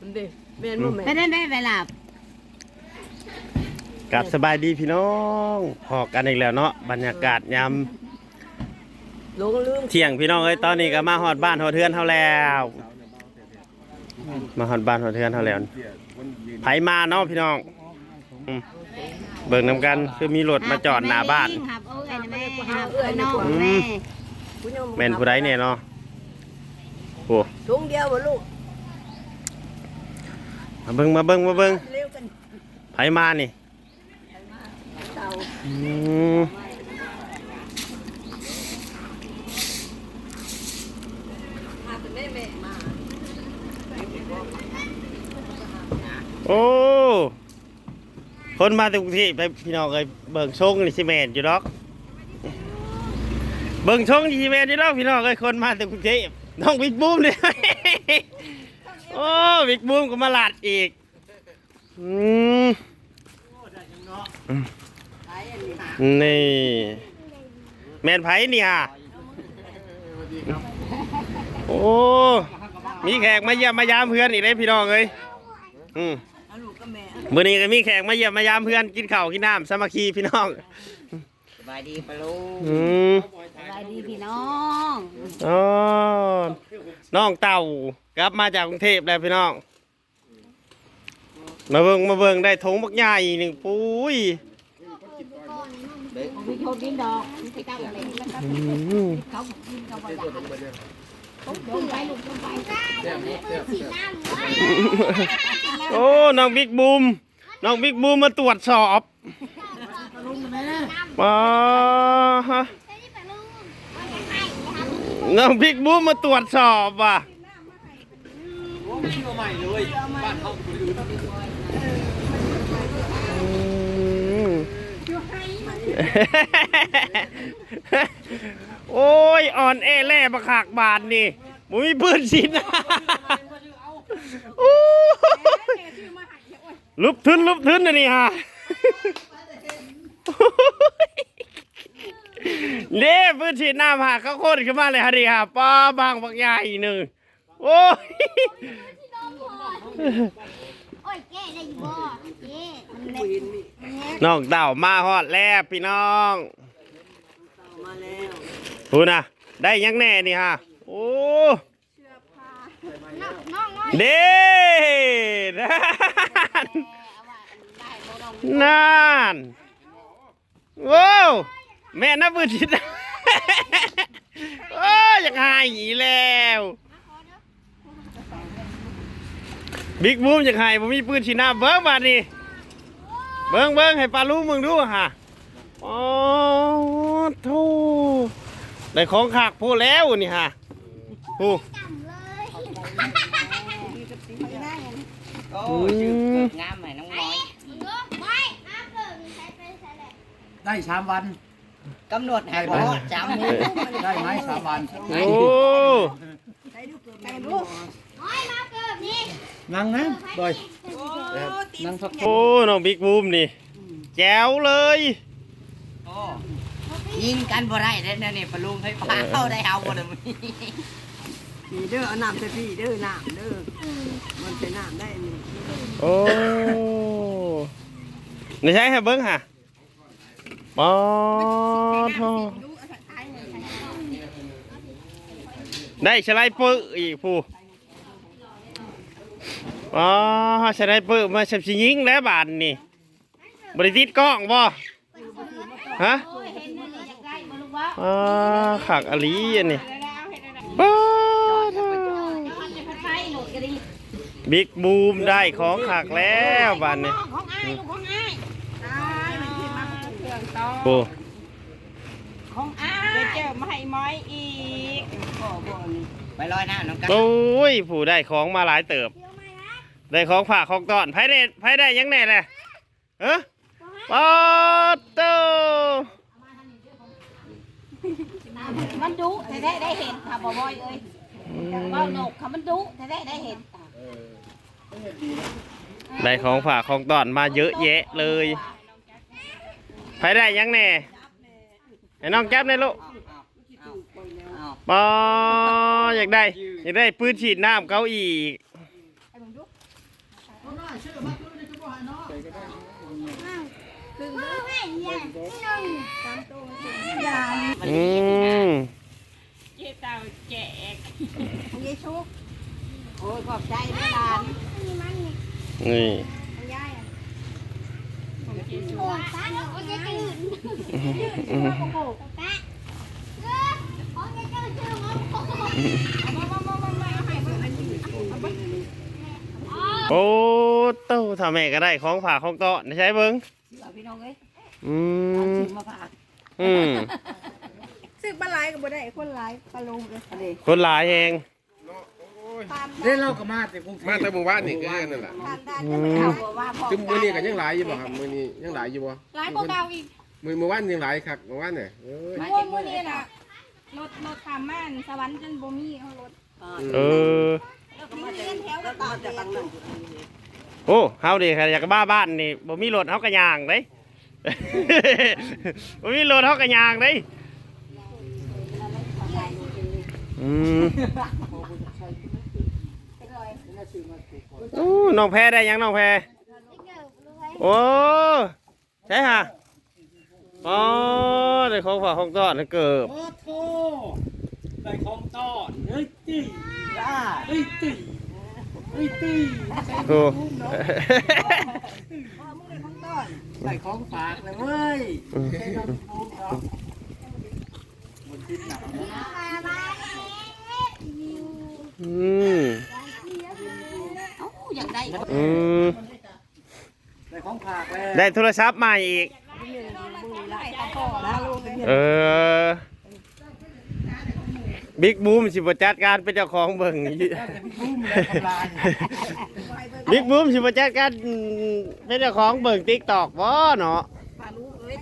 มันดิแม่นบ่แม่ไปได้ได้เวลากับสบายดีพี่น้องพอกันอีกแล้วเนาะบรรยากาศยามลงลืมเที่ยงพี่น้องเอ้ยตอนนี้ก็มาฮอดบ้านฮอดเทือนเฮาแล้ว มาฮอดบ้านฮอดเทือนเฮาแล้วไผมาเนาะพี่น้องอืมเบิ่งนำกันคือมีรถมาจอดหน้าบ้านครับเอ้ยแม่ครับเอ้ยน้องแม่ผู้ยอแม่นผู้ใดเนี่ยเนาะโอ้ถุงเดียวบ่ลูก มาเบิ่งมาเบิ่งมาเบิ่งเร็วกันไผมานี่เตาอืมมาแต่แม่แม่มาโอ้คนมาจากกรุงเทพไปพี่น้องเอ้ยเบิ่งชงนี่สิแม่นอยู่ดอก เบิ่งชงนี่สิแม่นอยู่ดอกพี่น้องเอ้ยคนมาจากกรุงเทพน้องบิ๊กบูมเนี่ย โอ้บิ๊กบูมก็มาลาดอีก อืมนี่ แมนไผนี่ฮะโอ้ มีแขกมาเยี่ยมมายามเพื่อนอีกเลยพี่น้องเอ้ยอืมเอาลูกกับแม่มื้อนี้ก็มีแขกมาเยี่ยมมายามเพื่อนกินข้าวกินน้ำสามัคคีพี่น้องสบายดีปะลุงอืมสบายดีพี่น้องอ๋อ น้องเต่ากลับมาจากกรุงเทพแล้วพี่น้อง มาเบิ่งมาเบิ่งได้ทงบักใหญ่หนึ่งปุ้ยมีโชคดินดอกมีที่ตั้งอะไรแล้วก็อืมเขากินเขาบ่อยากลงไปลงไปโอ้ น้องบิ๊กบูม น้องบิ๊กบูมมาตรวจสอบมาฮะ น้องบิ๊กบูมมาตรวจสอบว่ะอืมโอ้ย อ่อนแอแล่บักขากบาทนี่มุมีปืนสินโอ้ยลุบทึนลุบทึนนะนี่ฮะ เด้ปืนฉีดน้ำหาเขาโคตรขึ้นมาเลยฮะดิฮะป้าบางบักใหญ่หนึ่งโอ้ยโอ้ยแกได้อยู่บ่เจ๊มันเล็กเห็นนี่น้องเต่ามาฮอดแล้วพี่น้องมาแล้วดูนะได้ยังแน่นี่ฮะโอ้น้องน้องน้อยเด้นานนั่นว้าว แม่นับมือทิศโอ้ยอยากหายอีแล้ว บิ๊กบูมอยากหายผมมีปืนชีหน้าเบิ้งบาดนี่เบิ้งเบิ้งให้ปลาลูกมึงดูฮะอ๋อโธ่ได้ของขากพูดแล้วนี่ฮะพูดจำเลยโอ้ชื่อเกิดงามใหม่น้องน้อยไม่อาเกิดใช้ไปใช้แหละได้สามวัน กำหนดให้พอจำได้ไหมสามวันโอ้ใช้ลูกเกิดแม่ดูน้อยมาเกิดนี่นั่งนะบอยโอ้ตีนั่งสักโอ้น้องบิ๊กบูมนี่ แจ๋วเลยโอ้ยิงกันบ่ได้เด้อเนี่ยปะลุงให้ป้าเข้าได้เอาบ่ได้พี่เด้อเอาน้ำใส่พี่เด้อน้ำเด้อมันเป็นน้ำได้นี่โอ้นี่ใช่ให้เบิ้งฮะ ปอทอได้สไลปอร์อีกผู้อ๋อสไลปอร์มาสับสิยิงแล้วบาทนี่บริติดกล้องบ่ฮะอ่าขากอลีอันนี้ป้าทบิ๊กบูมได้ของขากแล้วบานนี่ของอ้ายของอ้าย เครื่องต่อโอ้ของอ้าไปยเจอมาให้ม้อยอีกบ่บ่นี่ไปลอยหน้าน้องกันโอ้ยผู้ได้ของมาหลายเติบ ได้ของฝากของต้อนไผได้ไผได้ยังแน่เลยเออปอตโตมันดุแต่ได้ได้เห็นค่ะบ่บ่อยเอ้ยเว้าหนกค่ะมันดุแต่ได้ได้เห็นได้ของฝากของต้อนมาเยอะแยะเลย ไผได้ยังแน่ไอ้น้องแก๊บในอยลูกเอาปออยากได้ อยากได้ปืนฉีดน้ำเขาอีกไอ้มึงดุคือแม่เนี่ยหนึ่งสามตัวสี่อืมเจ๊ตาแจกของยายชุกโอ้ยขอบใจแม่หลานนี่มันนี่ นี่ ของยายอะ โอ้ตาโอ้ยจะตื่นอืมโอ้โหตาเออโอ้ยจะตื่นชื่อมันโอ้โหโอ้เต้าทำแม่ก็ได้ของฝากของต่อนะใช้เบิ้งเอาพี่น้องเอ้ยอืเอามถึงมาฝากอืมซื้อปลาไหลก็บ่ได้คนหลายปลาลงเลยอันนี้คนหลายเอง เล่นเล่าก็มาแต่กรุงเทพมาแต่หมู่บ้านนี่ก็ยังนั่นแหละทานได้จะไม่เอาบ่ว่าพ่อซึ่งมื้อนี้ก็ยังหลายอยู่บ่ครับมื้อนี้ยังหลายอยู่บ่หลายกว่าเก่าอีกมื้อเมื่อวานยังหลายคักเมื่อวานเนี่ยเอ้ยพวกมื้อนี้น่ะรถรถข้ามม่านสวรรค์จนบ่มีเอารถเออมีเงินแถวก็ตามแต่บางหนึ่งโอ้เฮาดิใครอยากบ้าบ้านนี่บ่มีรถเฮากระยางเด้ บ่มีรถเฮากระยางเด้อืมโอ้น้องแพรได้ยังน้องแพรโอ้ใช่ฮะอ๋อได้ของฝากของต้อนเกิบโอ้โธ่ได้ของต้อนเฮ้ยตีจ้าเฮ้ยตีเฮ้ยตีโอ้พ่อมึงได้ของต้อนได้ของฝากเลยเว้ยได้น้ำปูเนาะมันคิดหนักอืมเอ้าอยากได้อืมได้ของฝากแล้วได้โทรศัพท์ใหม่อีกนะลูกเป็นเออ บิ๊กบูมสิบจัดการเป็นเจ้าของเบิ่งแต่พี่บุ้มแล้วทำลายบิ๊กบูมสิบจัดการเป็นเจ้าของเบิ่งติ๊กตอกบ่เนาะพาลูกเอ้ย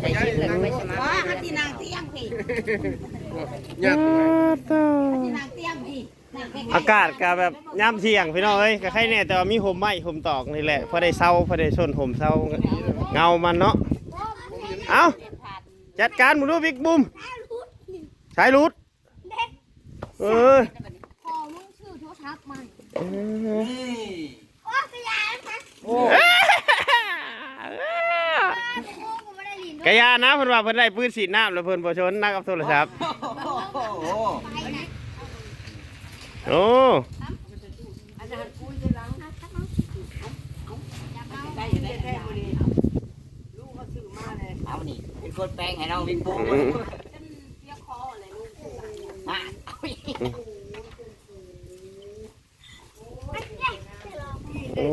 ไปย้ายนั่งว่าหันที่นางเตียงพี่ญาติที่นา อากาศก็แบบย่ำเที่ยงพี่น้องเอ้ยก็ใครแน่แต่ว่ามีห่มไม้ห่มตอกนี่แหละพอได้เศร้าพอได้ชนห่มเศร้าเงามันเนาะเอาจัดการมึงดูบิ๊กบูมใช้รุดเออพอมึงชื่อโทรศัพท์มันเออนี่โอ้สยามนะโอ้โอ้กูไม่ได้ลินกะยานะเพิ่นว่าเพิ่นได้ปืนฉีดน้ำแล้วเพิ่นบ่ชนนักกับโทรศัพท์ โหไปนะโอ้อาจารย์คุยได้หลังได้ได้แท้ๆมื้อนี้ลูกเขาซื้อมาเลยเอานี่เป็นคนแปลงให้น้องบิ๊กบุ๊กอืมเรียกคอเลยลูกมาเอาอีกโอ้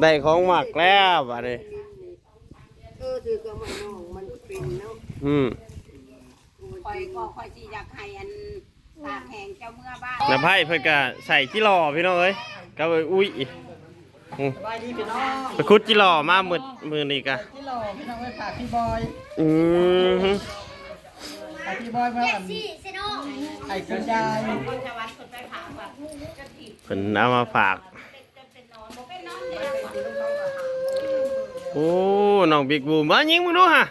ได้ของหมักแล้วบัดนี้เออถือก็ไม่น้องมันเป็นเนาะอืมคอยก็คอยสิอยากให้อัน ตากแห้งเจ้าเมื่อบ้านแล้วไพ่เพิ่นก็ใส่จิหล่อพี่น้องเอ้ยก็ไปอุ้ยอืมสบายดีพี่น้องไปคุดจิหล่อมามืดมือนี่กะที่หล่อพี่น้องไปฝากพี่บอยอืมฝากพี่บอยเพื่อนสี่เซโนไอ้กระจายเพิ่นเอามาฝากโอ้น้องบิ๊กบูมมายิงมึงดูฮะ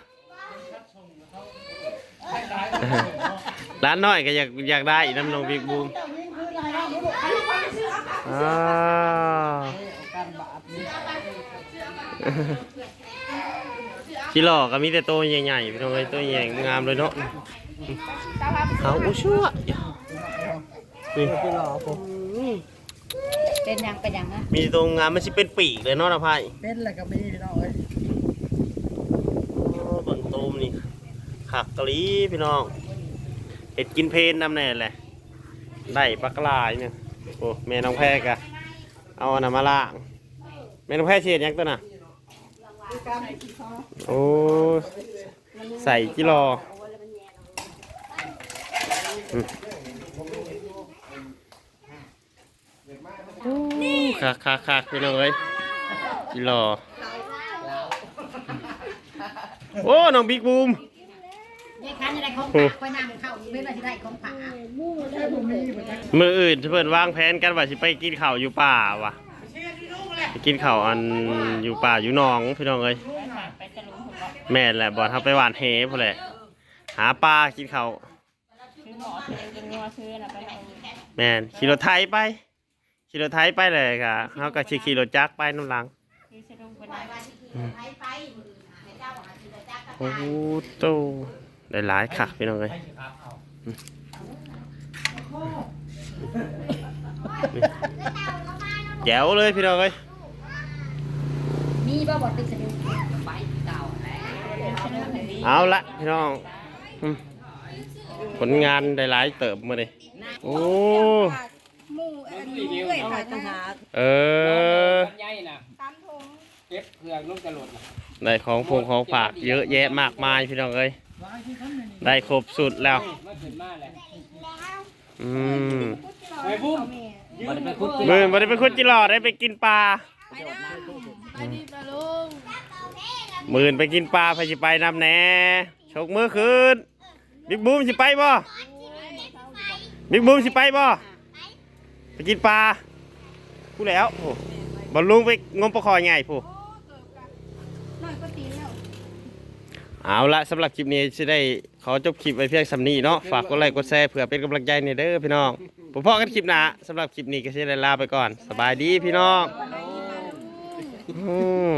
ร้านน้อยก็อยากอยากได้อีน้ำน้องบิ๊กบูมอ่าการบาปนี่ชิหล่อก็มีแต่ตัวใหญ่ๆพี่น้องเอ้ยตัวใหญ่งามเลยเนาะเอาอุ้ชั่วนี่ที่หล่อผมเป็นยังเป็นยังนะมีตัวงามมันสิเป็นปีกเลยเนาะนะพายเป็นอะไรกับมีพี่น้องเอ้ยโอ้เบิ่งตูมนี่ขักกะลีพี่น้อง เห็ดกินเพนนำแน่แหละได้ปลากระลายเนี่ยโอ้แม่น้องแพรกะเอาอันนั้นมาล่างแม่น้องแพรเชียดยังตัวน่ะโอ้ใส่จิโอ้คักคักคักพี่น้องเอ้ยจิรอโอ้น้องบิ๊กบูม ยายคันอะไรของโอ้คอยนั่งเข้าเป็นอะไรที่ได้ของฝากมืออื่นเพื่อนวางแผนกันว่าสิไปกินข้าวอยู่ป่าวะไปกินข้าวอันอยู่ป่าอยู่หนองพี่น้องเอ้ยแม่นแหละบอลเขาไปหวานเฮพอแหละหาปลากินข้าวซื้อหมอซื้อกินงัวซื้อนะไปเอาแม่นขี่รถไถไปขี่รถไถไปเลยค่ะเฮาก็สิขี่รถจักรไปน้ำหลังที่สรุปวันไหนไปไปให้เจ้าหาที่จะจักกระโอ้จายโต ได้หลายค่ะพี่น้องเอ้ยแจ๋วเลยพี่น้องเอ้ยมีบ่บ่ติดสะดุ้งไปเก่าแล้วเอาละพี่น้องอืมผลงานได้หลายเติบมาเลยโอ้หมู่อันนี้เอ้ยเอาค่ะไว้ต่างหากเออใหญ่น่ะตามทงเก็บเพื่อกลงจรวดน่ะได้ของพงของฝากเยอะแยะมากมายพี่น้องเอ้ย ได้ครบสุดแล้วมาขึ้นมาแล้วอืมไอ้บุ้มบ่ได้ไปคุดมือบ่ได้ไปคุดจิหลอดได้ไปกินปลาไปดีตาลุงมือนไปกินปลาไปสิไปนำแหน่ชกมือคืนบิ๊กบูมสิไปบ่บิ๊กบูมสิไปบ่ไปกินปลาผู้แล้วโอ้บอลลุงไปงมปลาคอใหญ่ผู้ เอาละสำหรับคลิปนี้จะได้ขอจบคลิปไว้เพียงสำนี้เนาะฝากกดไลค์กดแชร์เผื่อเป็นกำลังใจในเด้อพี่น้องผมพอกันคลิปหน้าสำหรับคลิปนี้ก็จะได้ลาไปก่อน สบายดีพี่น้องอืม